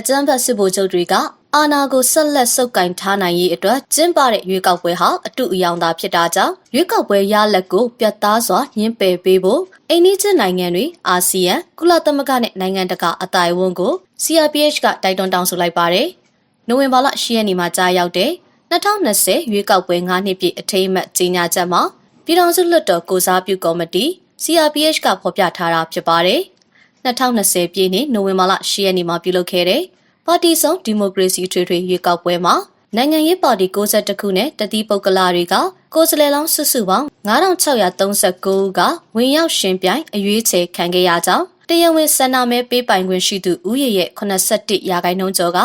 အကြမ်းဖက်စစ်ဗိုလ်ချုပ်တွေကအာဏာကိုဆက်လက်ဆုပ်ကိုင်ထားနိုင်ရေးအတွက်ကျင်းပတဲ့ရွေးကောက်ပွဲဟာအတူအယောင်သာဖြစ်တာကြောင့်ရွေးကောက်ပွဲရလဒ်ကိုပြတ်သားစွာညှင်းပယ်ပေးဖို့အိန္ဒိယနိုင်ငံတွေအာဆီယံကုလသမဂ္ဂနဲ့နိုင်ငံတကာအတိုင်းအဝန်ကို CRPH ကတိုက်တွန်းတောင်းဆိုလိုက်ပါတယ်။နိုဝင်ဘာလ10ရက်နေ့မှာကြာရောက်တဲ့2020ရွေးကောက်ပွဲ9နှစ်ပြည့်အထိမ်းအမှတ်ကြေညာချက်မှာပြည်ထောင်စုလွှတ်တော်ကိုစားပြုကော်မတီ CRPH ကဖော်ပြထားတာဖြစ်ပါတယ်။ 2020ပြည်နှစ်နိုဝင်ဘာလ10ရက်နေ့မှာပြုလုပ်ခဲ့တဲ့ပါတီစုံဒီမိုကရေစီထွေထွေရွေးကောက်ပွဲမှာနိုင်ငံရေးပါတီ62ခုနဲ့တတိပုဂ္ဂလာတွေကကိုယ်စားလှယ်လောင်းစုစုပေါင်း9639ဦးကဝင်ရောက်ရှင်ပြိုင်အရွေးချယ်ခံခဲ့ရကြောင်းတရားဝင်ဆန္ဒမဲပေးပိုင်ခွင့်ရှိသူဦးရေရဲ့81ရာခိုင်နှုန်းကျော်က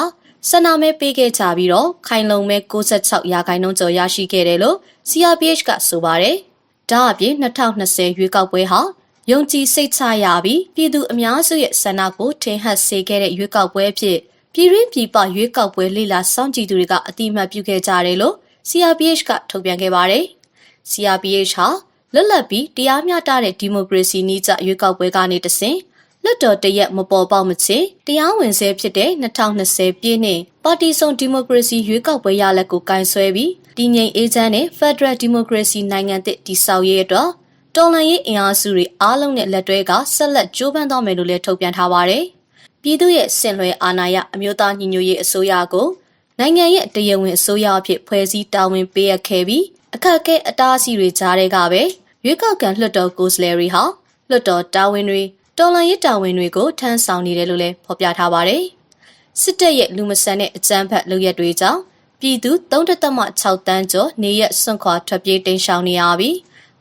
ဆန္ဒမဲပေးခဲ့ကြပြီးတော့ခိုင်လုံမဲ66ရာခိုင်နှုန်းကျော်ရရှိခဲ့တယ်လို့ CRPH ကဆိုပါတယ်။ဒါအပြင်2020ရွေးကောက်ပွဲဟာ ယုံကြည်စိတ်ချရပြီးပြည်သူအများစုရဲ့ဆန္ဒကိုထင်ဟပ်စေခဲ့တဲ့ရွေးကောက်ပွဲအဖြစ်ပြည်ရင်းပြည်ပရွေးကောက်ပွဲလေလာစောင့်ကြည့်သူတွေကအတိအမှတ်ပြုခဲ့ကြတယ်လို့ CRPH ကထုတ်ပြန်ခဲ့ပါတယ်။ CRPH ဟာလွတ်လပ်ပြီးတရားမျှတတဲ့ဒီမိုကရေစီနည်းကျရွေးကောက်ပွဲကနေတဆင့်လွတ်တော်တရက်မပေါ်ပေါက်မချင်းတရားဝင်ဆဲဖြစ်တဲ့2020ပြည့်နှစ်ပါတီစုံဒီမိုကရေစီရွေးကောက်ပွဲရလဒ်ကိုကင်ဆယ်ပြီးတည်ငြိမ်အေးချမ်းတဲ့ Federal Democracy နိုင်ငံသစ်တည်ဆောက်ရေးအတွက် တော်လှန်ရေးအင်အားစုတွေအားလုံးနဲ့လက်တွဲကဆက်လက်ကြိုးပမ်းသွားမယ်လို့လည်းထုတ်ပြန်ထားပါတယ်။ပြည်သူရဲ့စင်လွယ်အာဏာရအမျိုးသားညီညွတ်ရေးအစိုးရကိုနိုင်ငံရဲ့တရားဝင်အစိုးရအဖြစ်ဖွဲ့စည်းတာဝန်ပေးအပ်ခဲ့ပြီးအခက်အခဲအတားအဆီးတွေကြားတဲ့ကပဲရွေးကောက်ခံလွှတ်တော်ကိုယ်စားလှယ်တွေဟာလွှတ်တော်တာဝန်တွေတော်လှန်ရေးတာဝန်တွေကိုထမ်းဆောင်နေတယ်လို့လည်းဖော်ပြထားပါတယ်။စစ်တပ်ရဲ့လူမဆန်တဲ့အကြမ်းဖက်လုပ်ရက်တွေကြောင့်ပြည်သူ3.6တန်းကျော်နေရက်စွန့်ခွာထွက်ပြေးတိမ်းရှောင်နေရပြီး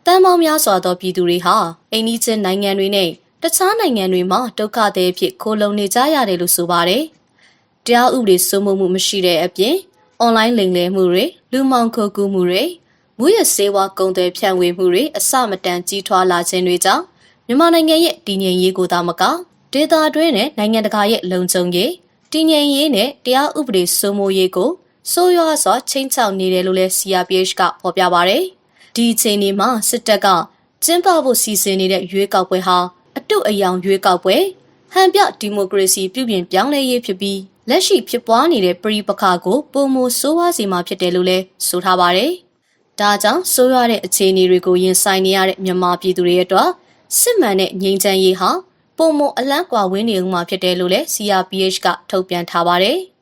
တန်းပေါင်းများစွာသောပြည်သူတွေဟာအိန္ဒိယနိုင်ငံတွေနဲ့တခြားနိုင်ငံတွေမှာဒုက္ခသည်ဖြစ်ခိုလုံနေကြရတယ်လို့ဆိုပါတယ်။တရားဥပဒေစိုးမိုးမှုမရှိတဲ့အပြင်အွန်လိုင်းလိမ်လည်မှုတွေလူမှောင်ခိုကူးမှုတွေမူရစေဝါကုန်သွယ်ဖြန့်ဝေမှုတွေအစမတန်ကြီးထွားလာခြင်းတွေကြောင့်မြန်မာနိုင်ငံရဲ့တည်ငြိမ်ရေးကိုသာမကဒေသတွင်းနဲ့နိုင်ငံတကာရဲ့လုံခြုံရေးတည်ငြိမ်ရေးနဲ့တရားဥပဒေစိုးမိုးရေးကိုစိုးရွားစွာချိန်ချောက်နေတယ်လို့လည်း CRPH ကဖော်ပြပါဗျ။ ဒီအချိန်ဒီမှာစစ်တပ်ကကျင်းပဖို့စီစဉ်နေတဲ့ရွေးကောက်ပွဲဟာအတုအယောင်ရွေးကောက်ပွဲဟန်ပြဒီမိုကရေစီပြုပြင်ပြောင်းလဲရေးဖြစ်ပြီးလက်ရှိဖြစ်ပွားနေတဲ့ပြည်ပခါကိုပုံမဆိုးဝါးစီမှာဖြစ်တယ်လို့လည်းဆိုထားပါတယ်။ဒါကြောင့်ဆိုးရွားတဲ့အခြေအနေတွေကိုရင်ဆိုင်နေရတဲ့မြန်မာပြည်သူတွေအတွက်စစ်မှန်တဲ့ငြိမ်းချမ်းရေးဟာပုံမအလန့်ကွာဝင်းနေဦးမှာဖြစ်တယ်လို့လည်း CRPH ကထုတ်ပြန်ထားပါတယ်။